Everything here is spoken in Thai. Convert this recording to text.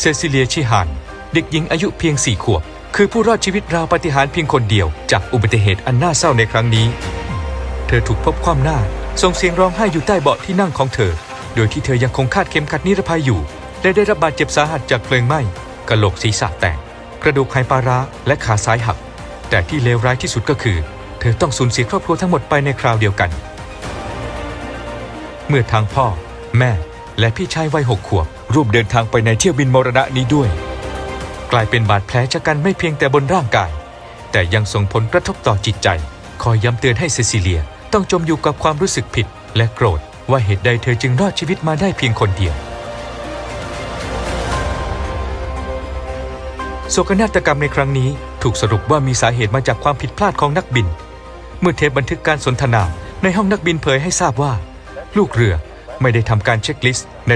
เซซิเลียชิฮานเด็กหญิงอายุเพียงสี่ขวบ คือผู้รอดชีวิตราวปาฏิหาริย์เพียงคนเดียว จากอุบัติเหตุอันน่าเศร้าในครั้งนี้ เธอถูกพบคว่ำหน้าส่งเสียงร้องไห้อยู่ใต้เบาะที่นั่งของเธอ โดยที่เธอยังคงคาดเข็มขัดนิรภัยอยู่ และได้รับบาดเจ็บสาหัสจากเพลิงไหม้กระโหลกศีรษะแตกกระดูกไขปลาร้าและขาซ้ายหัก แต่ที่เลวร้ายที่สุดก็คือ เธอต้องสูญเสียครอบครัวทั้งหมดไปในคราวเดียวกัน เมื่อทางพ่อ แม่ และพี่ชายวัยหกขวบร่วมเดินทางไปในเที่ยวบินมรณะนี้ด้วย กลายเป็นบาดแผลชะกันไม่เพียงแต่บนร่างกาย แต่ยังส่งผลกระทบต่อจิตใจ คอยย้ำเตือนให้เซซิเลียต้องจมอยู่กับความรู้สึกผิด และโกรธว่าเหตุใดเธอจึงรอดชีวิตมาได้เพียงคนเดียวโศกนาฏกรรมในครั้งนี้ถูกสรุปว่ามีสาเหตุมาจากความผิดพลาดของนักบิน เมื่อเทปบันทึกการสนทนาในห้องนักบินเผยให้ทราบว่า ลูกเรือ ไม่ได้ทำการเช็คลิสต์ใน